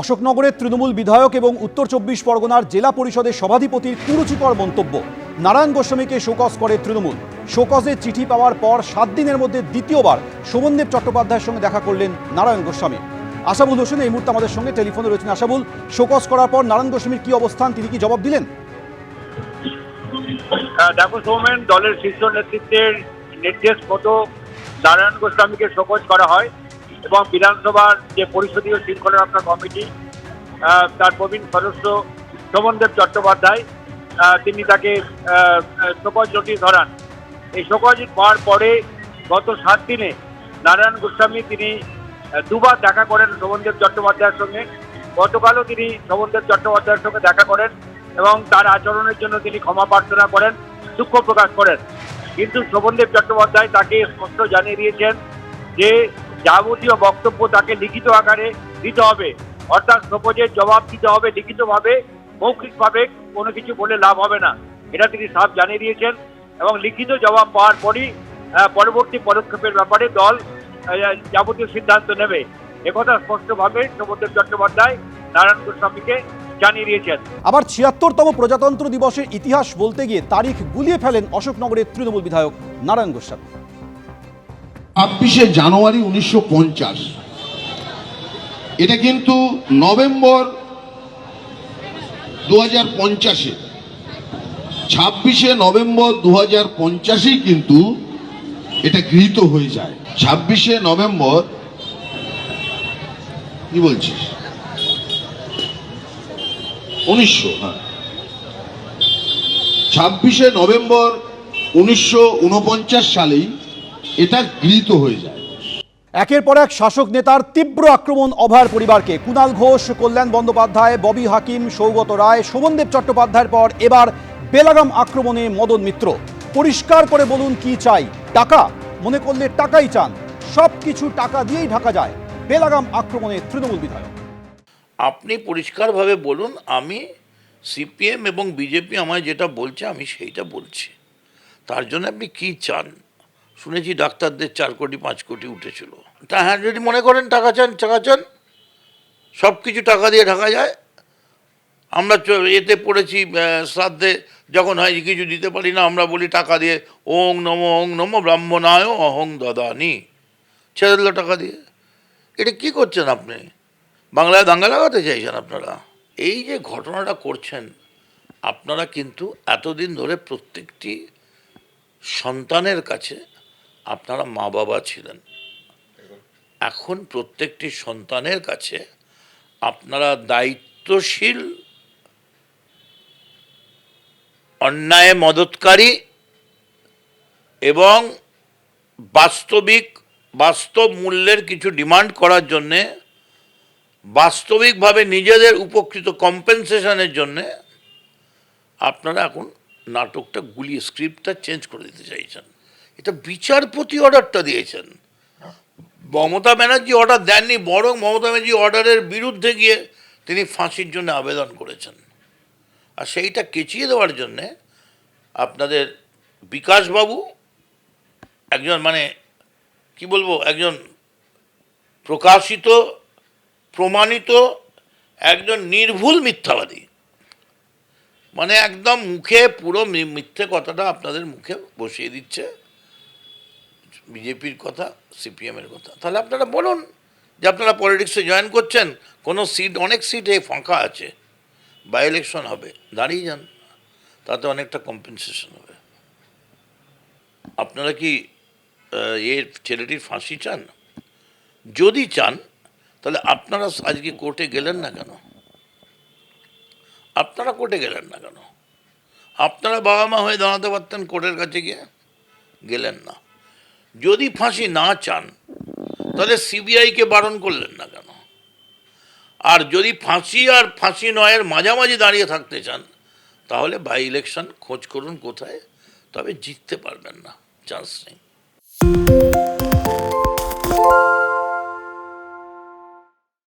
অশোকনগরের তৃণমূল বিধায়ক এবং উত্তর চব্বিশ পরগনার জেলা পরিষদের সভাধিপতির কুরুচিকর মন্তব্য। নারায়ণ গোস্বামীকে শোকজ করে তৃণমূল। শোকজের চিঠি পাওয়ার পর সাত দিনের মধ্যে দ্বিতীয়বার শোভনদেব চট্টোপাধ্যায়ের সঙ্গে দেখা করলেন নারায়ণ গোস্বামী। আশাবুল হোসেন এই মুহূর্তে আমাদের সঙ্গে টেলিফোনে রয়েছেন। আশাবুল শোকজ করার পর নারায়ণ গোস্বামীর কি অবস্থান? তিনি কি জবাব দিলেন? আহ, দেখো সৌমেন দলের শীর্ষ নেতৃত্বের নির্দেশ মতো নারায়ণ গোস্বামীকে শোকজ করা হয়। এবং বিধানসভার যে পরিষদীয় শৃঙ্খলা রক্ষা কমিটি তার প্রবীণ সদস্য শোভনদেব চট্টোপাধ্যায় তিনি তাকে শোকজ নোটিশ ধরান। এই শোকজ পাওয়ার পরে গত সাত দিনে নারায়ণ গোস্বামী তিনি দুবার দেখা করেন শোভনদেব চট্টোপাধ্যায়ের সঙ্গে। গতকালও তিনি শোভনদেব চট্টোপাধ্যায়ের সঙ্গে দেখা করেন এবং তার আচরণের জন্য তিনি ক্ষমা প্রার্থনা করেন, দুঃখ প্রকাশ করেন। কিন্তু শোভনদেব চট্টোপাধ্যায় তাকে স্পষ্ট জানিয়ে দিয়েছেন যে যাবতীয় বক্তব্য তাকে লিখিত আকারে দিতে হবে। অর্থাৎ শোকজের জবাব দিতে হবে লিখিতভাবে, মৌখিকভাবে কোনো কিছু বলে লাভ হবে না। এটা তিনি সাফ জানিয়ে দিয়েছেন এবং লিখিত জবাব পাওয়ার পরই পরবর্তী পদক্ষেপের ব্যাপারে দল যাবতীয় সিদ্ধান্ত নেবে। একথা স্পষ্টভাবে শোভনদেব চট্টোপাধ্যায়, নারায়ণ গোস্বামীকে জানিয়ে দিয়েছেন। আবার ছিয়াত্তরতম প্রজাতন্ত্র দিবসের ইতিহাস বলতে গিয়ে তারিখ গুলিয়ে ফেলেন অশোকনগরের তৃণমূল বিধায়ক নারায়ণ গোস্বামী। ছাব্বিশে জানুয়ারি উনিশশো পঞ্চাশ। এটা কিন্তু নভেম্বর দু হাজার পঞ্চাশে। ছাব্বিশে নভেম্বর দু হাজার পঞ্চাশেই কিন্তু এটা গৃহীত হয়ে যায়। ছাব্বিশে নভেম্বর কি বলছিস? উনিশশো হ্যাঁ। ছাব্বিশে নভেম্বর উনিশশো উনপঞ্চাশ সালেই এটা গৃহীত হয়ে যায়। একের পর এক শাসক নেতার তীব্র আক্রমণ অভয়ার পরিবারকে। কুণাল ঘোষ কল্যাণ বন্দ্যোপাধ্যায় ববি হাকিম সৌগত রায় শোভনদেব চট্টোপাধ্যায়ের পর এবার বেলাগাম আক্রমণে মদন মিত্র। পরিষ্কার করে বলুন কি চাই? টাকা? মনে করলে টাকাই চান। সব কিছু টাকা দিয়েই ঢাকা যায়। বেলাগাম আক্রমণে তৃণমূল বিধায়ক। আপনি পরিষ্কারভাবে বলুন আমি সিপিএম এবং বিজেপি আমায় যেটা বলছে আমি সেইটা বলছি। তার জন্য আপনি কি চান? শুনেছি ডাক্তারদের চার কোটি, পাঁচ কোটি উঠেছিল। তা হ্যাঁ যদি মনে করেন টাকা চান টাকা চান, সব কিছু টাকা দিয়ে ঢাকা যায়। আমরা এতে পড়েছি শ্রাদ্ধে যখন হয় কিছু দিতে পারি না, আমরা বলি টাকা দিয়ে, ওং নম ওং নম ব্রাহ্মণায় অহং দদানি। ছেড়ে দিল টাকা দিয়ে। এটা কি করছেন আপনি? বাংলায় দাঙ্গা লাগাতে চাইছেন আপনারা? এই যে ঘটনাটা করছেন, আপনারা কিন্তু এতদিন ধরে প্রত্যেকটি সন্তানের কাছে আপনারা মা বাবা ছিলেন। এখন প্রত্যেকটি সন্তানের কাছে আপনারা দায়িত্বশীল, অন্যায় মদতকারী এবং বাস্তবিক, বাস্তব মূল্যের কিছু ডিমান্ড করার জন্যে, বাস্তবিকভাবে নিজেদের উপকৃত কম্পেনসেশনের জন্যে আপনারা এখন নাটকটা গুলিয়ে স্ক্রিপ্টটা চেঞ্জ করে দিতে চাইছেন। এটা বিচারপতি অর্ডারটা দিয়েছেন। মমতা ব্যানার্জি অর্ডার দেননি, বরং মমতা ব্যানার্জি অর্ডারের বিরুদ্ধে গিয়ে তিনি ফাঁসির জন্য আবেদন করেছেন। আর সেইটা কেচিয়ে দেওয়ার জন্যে আপনাদের বিকাশবাবু একজন মানে কি বলব, একজন প্রকাশিত, প্রমাণিত, একজন নির্ভুল মিথ্যাবাদী। মানে একদম মুখে পুরো মিথ্যে কথাটা আপনাদের মুখে বসিয়ে দিচ্ছে। বিজেপির কথা, সিপিএমের কথা। তাহলে আপনারা বলুন যে আপনারা পলিটিক্সে জয়েন করছেন, কোনো সিট, অনেক সিটে ফাঁকা আছে। বাই ইলেকশন হবে, দাঁড়িয়ে যান। তাতে অনেকটা কম্পেনসেশন হবে। আপনারা কি এর ছেলেটির ফাঁসি চান? যদি চান, তাহলে আপনারা আজকে কোর্টে গেলেন না কেন? আপনারা কোর্টে গেলেন না কেন? আপনারা বাবা মা হয়ে দাঁড়াতে পারতেন কোর্টের কাছে গিয়ে? গেলেন না। যদি ফাঁসি না চান, তাহলে সিবিআইকে বারণ করলেন না কেন? আর যদি ফাঁসি আর ফাঁসি নয়ের মাঝামাঝি দাঁড়িয়ে থাকতে চান, তাহলে বাই ইলেকশন খোঁজ করুন কোথায়, তবে জিততে পারবেন না চান্স নেই।